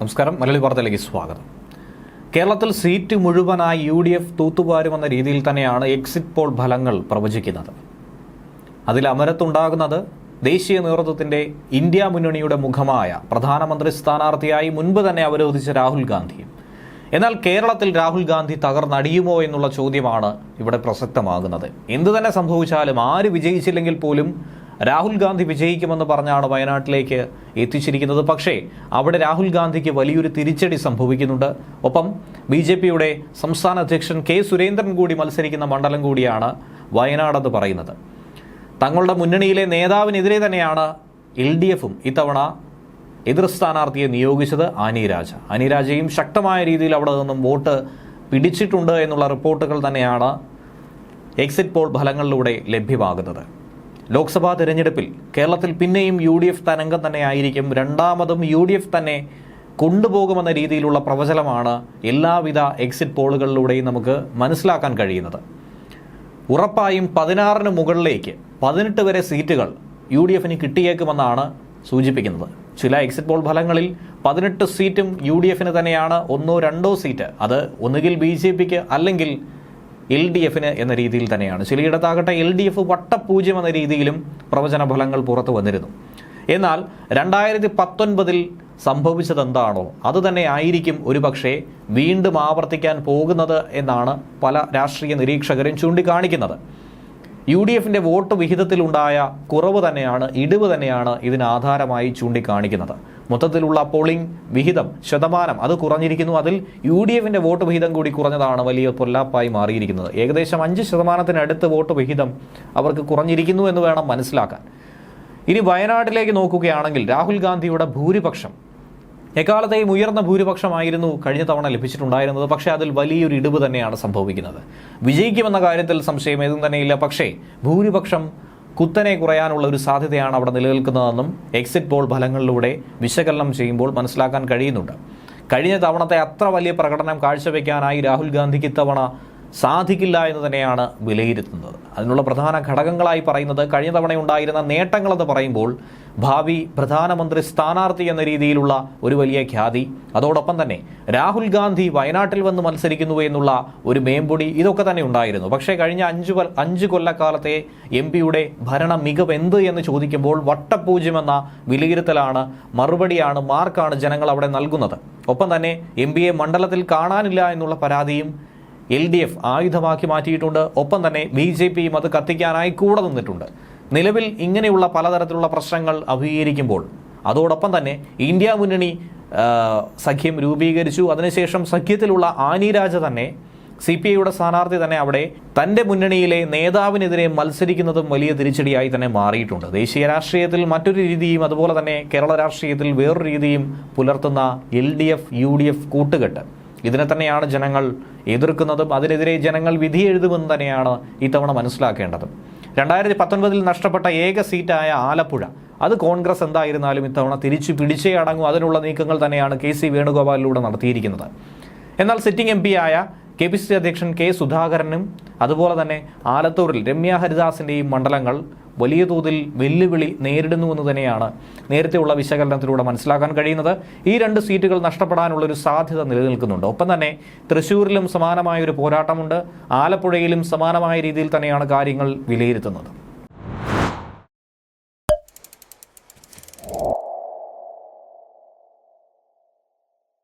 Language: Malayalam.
നമസ്കാരം. മലയാളി വാർത്തയിലേക്ക് സ്വാഗതം. കേരളത്തിൽ സീറ്റ് മുഴുവനായി യു ഡി എഫ് തൂത്തുവാരുമെന്ന രീതിയിൽ തന്നെയാണ് എക്സിറ്റ് പോൾ ഫലങ്ങൾ പ്രവചിക്കുന്നത്. അതിൽ അമരത്തുണ്ടാകുന്നത് ദേശീയ നേതൃത്വത്തിന്റെ ഇന്ത്യ മുന്നണിയുടെ മുഖമായ പ്രധാനമന്ത്രി സ്ഥാനാർത്ഥിയായി മുൻപ് തന്നെ അവരോധിച്ച രാഹുൽ ഗാന്ധിയും. എന്നാൽ കേരളത്തിൽ രാഹുൽ ഗാന്ധി തകർന്നടിയുമോ എന്നുള്ള ചോദ്യമാണ് ഇവിടെ പ്രസക്തമാകുന്നത്. എന്തു തന്നെ സംഭവിച്ചാലും ആര് വിജയിച്ചില്ലെങ്കിൽ പോലും രാഹുൽ ഗാന്ധി വിജയിക്കുമെന്ന് പറഞ്ഞാണ് വയനാട്ടിലേക്ക് എത്തിച്ചിരിക്കുന്നത്. പക്ഷേ അവിടെ രാഹുൽ ഗാന്ധിക്ക് വലിയൊരു തിരിച്ചടി സംഭവിക്കുന്നുണ്ട്. ഒപ്പം ബി സംസ്ഥാന അധ്യക്ഷൻ കെ സുരേന്ദ്രൻ കൂടി മത്സരിക്കുന്ന മണ്ഡലം കൂടിയാണ് വയനാടെന്ന് പറയുന്നത്. തങ്ങളുടെ മുന്നണിയിലെ നേതാവിനെതിരെ തന്നെയാണ് എൽ ഡി എഫും ഇത്തവണ എതിർ സ്ഥാനാർത്ഥിയെ നിയോഗിച്ചത് ആനി രാജ. ആനി രാജയും ശക്തമായ രീതിയിൽ അവിടെ നിന്നും വോട്ട് പിടിച്ചിട്ടുണ്ട് എന്നുള്ള റിപ്പോർട്ടുകൾ തന്നെയാണ് എക്സിറ്റ് പോൾ ഫലങ്ങളിലൂടെ ലഭ്യമാകുന്നത്. ലോക്സഭാ തിരഞ്ഞെടുപ്പിൽ കേരളത്തിൽ പിന്നെയും യു ഡി എഫ് തരംഗം തന്നെ ആയിരിക്കും രണ്ടാമതും യു ഡി എഫ് തന്നെ കൊണ്ടുപോകുമെന്ന രീതിയിലുള്ള പ്രവചനമാണ് എല്ലാവിധ എക്സിറ്റ് പോളുകളിലൂടെയും നമുക്ക് മനസ്സിലാക്കാൻ കഴിയുന്നത്. ഉറപ്പായും പതിനാറിന് മുകളിലേക്ക് പതിനെട്ട് വരെ സീറ്റുകൾ യു ഡി എഫിന് കിട്ടിയേക്കുമെന്നാണ് സൂചിപ്പിക്കുന്നത്. ചില എക്സിറ്റ് പോൾ ഫലങ്ങളിൽ പതിനെട്ട് സീറ്റും യു ഡി എഫിന് തന്നെയാണ് ഒന്നോ രണ്ടോ സീറ്റ്. അത് ഒന്നുകിൽ ബി ജെ പിക്ക് അല്ലെങ്കിൽ എൽ ഡി എഫിന് എന്ന രീതിയിൽ തന്നെയാണ്. ചിലയിടത്താകട്ടെ എൽ ഡി എഫ് വട്ടപൂജ്യം എന്ന രീതിയിലും പ്രവചന ഫലങ്ങൾ പുറത്തു വന്നിരുന്നു. എന്നാൽ രണ്ടായിരത്തി പത്തൊൻപതിൽ സംഭവിച്ചതെന്താണോ അത് തന്നെ ആയിരിക്കും ഒരുപക്ഷെ വീണ്ടും ആവർത്തിക്കാൻ പോകുന്നത് എന്നാണ് പല രാഷ്ട്രീയ നിരീക്ഷകരും ചൂണ്ടിക്കാണിക്കുന്നത്. യു ഡി എഫിന്റെ വോട്ട് വിഹിതത്തിലുണ്ടായ കുറവ് തന്നെയാണ് ഇടിവ് തന്നെയാണ് ഇതിന് ആധാരമായി ചൂണ്ടിക്കാണിക്കുന്നത്. മൊത്തത്തിലുള്ള പോളിംഗ് വിഹിതം ശതമാനം അത് കുറഞ്ഞിരിക്കുന്നു. അതിൽ യു ഡി എഫിന്റെ വോട്ട് വിഹിതം കൂടി കുറഞ്ഞതാണ് വലിയ പൊല്ലാപ്പായി മാറിയിരിക്കുന്നത്. ഏകദേശം അഞ്ച് ശതമാനത്തിനടുത്ത് വോട്ട് വിഹിതം അവർക്ക് കുറഞ്ഞിരിക്കുന്നു എന്ന് വേണം മനസ്സിലാക്കാൻ. ഇനി വയനാട്ടിലേക്ക് നോക്കുകയാണെങ്കിൽ രാഹുൽ ഗാന്ധിയുടെ ഭൂരിപക്ഷം. എക്കാലത്തെയും ഉയർന്ന ഭൂരിപക്ഷമായിരുന്നു കഴിഞ്ഞ തവണ ലഭിച്ചിട്ടുണ്ടായിരുന്നത്. പക്ഷേ അതിൽ വലിയൊരു ഇടിവ് തന്നെയാണ് സംഭവിക്കുന്നത്. വിജയിക്കുമെന്ന കാര്യത്തിൽ സംശയം ഏതും തന്നെയില്ല. പക്ഷേ ഭൂരിപക്ഷം കുത്തനെ കുറയാനുള്ള ഒരു സാധ്യതയാണ് അവിടെ നിലനിൽക്കുന്നതെന്നും എക്സിറ്റ് പോൾ ഫലങ്ങളിലൂടെ വിശകലനം ചെയ്യുമ്പോൾ മനസ്സിലാക്കാൻ കഴിയുന്നുണ്ട്. കഴിഞ്ഞ തവണത്തെ അത്ര വലിയ പ്രകടനം കാഴ്ചവെക്കാനായി രാഹുൽ ഗാന്ധിക്ക് ഇത്തവണ സാധിക്കില്ല എന്ന് തന്നെയാണ് വിലയിരുത്തുന്നത്. അതിനുള്ള പ്രധാന ഘടകങ്ങളായി പറയുന്നത് കഴിഞ്ഞ തവണ ഉണ്ടായിരുന്ന നേട്ടങ്ങളെന്ന് പറയുമ്പോൾ ഭാവി പ്രധാനമന്ത്രി സ്ഥാനാർത്ഥി എന്ന രീതിയിലുള്ള ഒരു വലിയ ഖ്യാതി അതോടൊപ്പം തന്നെ രാഹുൽ ഗാന്ധി വയനാട്ടിൽ വന്ന് മത്സരിക്കുന്നു എന്നുള്ള ഒരു മേമ്പൊടി ഇതൊക്കെ തന്നെ ഉണ്ടായിരുന്നു. പക്ഷേ കഴിഞ്ഞ അഞ്ച് അഞ്ച് കൊല്ലക്കാലത്തെ എം പിയുടെ ഭരണ മികവ് എന്ത് എന്ന് ചോദിക്കുമ്പോൾ വട്ടപൂജ്യമെന്ന വിലയിരുത്തലാണ് മറുപടിയാണ് മാർക്കാണ് ജനങ്ങൾ അവിടെ നൽകുന്നത്. ഒപ്പം തന്നെ എം പിയെ മണ്ഡലത്തിൽ കാണാനില്ല എന്നുള്ള പരാതിയും എൽ ഡി എഫ് ആയുധമാക്കി മാറ്റിയിട്ടുണ്ട്. ഒപ്പം തന്നെ ബി ജെ പിയും അത് കത്തിക്കാനായി കൂടെ നിന്നിട്ടുണ്ട്. നിലവിൽ ഇങ്ങനെയുള്ള പലതരത്തിലുള്ള പ്രശ്നങ്ങൾ അഭിമുഖീകരിക്കുമ്പോൾ അതോടൊപ്പം തന്നെ ഇന്ത്യ മുന്നണി സഖ്യം രൂപീകരിച്ചു. അതിനുശേഷം സഖ്യത്തിലുള്ള ആനിരാജ തന്നെ സി പി ഐയുടെ സ്ഥാനാർത്ഥി തന്നെ അവിടെ തന്റെ മുന്നണിയിലെ നേതാവിനെതിരെ മത്സരിക്കുന്നതും വലിയ തിരിച്ചടിയായി തന്നെ മാറിയിട്ടുണ്ട്. ദേശീയ രാഷ്ട്രീയത്തിൽ മറ്റൊരു രീതിയും അതുപോലെ തന്നെ കേരള രാഷ്ട്രീയത്തിൽ വേറൊരു രീതിയും പുലർത്തുന്ന L D F U D F കൂട്ടുകെട്ട്. ഇതിനെ തന്നെയാണ് ജനങ്ങൾ എതിർക്കുന്നതും അതിനെതിരെ ജനങ്ങൾ വിധി എഴുതുമെന്ന് തന്നെയാണ് ഇത്തവണ മനസ്സിലാക്കേണ്ടത്. രണ്ടായിരത്തി പത്തൊൻപതിൽ നഷ്ടപ്പെട്ട ഏക സീറ്റായ ആലപ്പുഴ. അത് കോൺഗ്രസ് എന്തായിരുന്നാലും ഇത്തവണ തിരിച്ചു പിടിച്ചേ അടങ്ങും. അതിനുള്ള നീക്കങ്ങൾ തന്നെയാണ് കെ സി വേണുഗോപാലിലൂടെ നടത്തിയിരിക്കുന്നത്. എന്നാൽ സിറ്റിംഗ് എം ആയ കെ പി സി അധ്യക്ഷൻ കെ സുധാകരനും അതുപോലെ തന്നെ ആലത്തൂരിൽ രമ്യ ഹരിദാസിന്റെയും മണ്ഡലങ്ങൾ വലിയ തോതിൽ വെല്ലുവിളി നേരിടുന്നുവെന്ന് തന്നെയാണ് നേരത്തെയുള്ള വിശകലനത്തിലൂടെ മനസ്സിലാക്കാൻ കഴിയുന്നത്. ഈ രണ്ട് സീറ്റുകൾ നഷ്ടപ്പെടാനുള്ളൊരു സാധ്യത നിലനിൽക്കുന്നുണ്ട്. ഒപ്പം തന്നെ തൃശ്ശൂരിലും സമാനമായ ഒരു പോരാട്ടമുണ്ട്. ആലപ്പുഴയിലും സമാനമായ രീതിയിൽ തന്നെയാണ് കാര്യങ്ങൾ വിലയിരുത്തുന്നത്.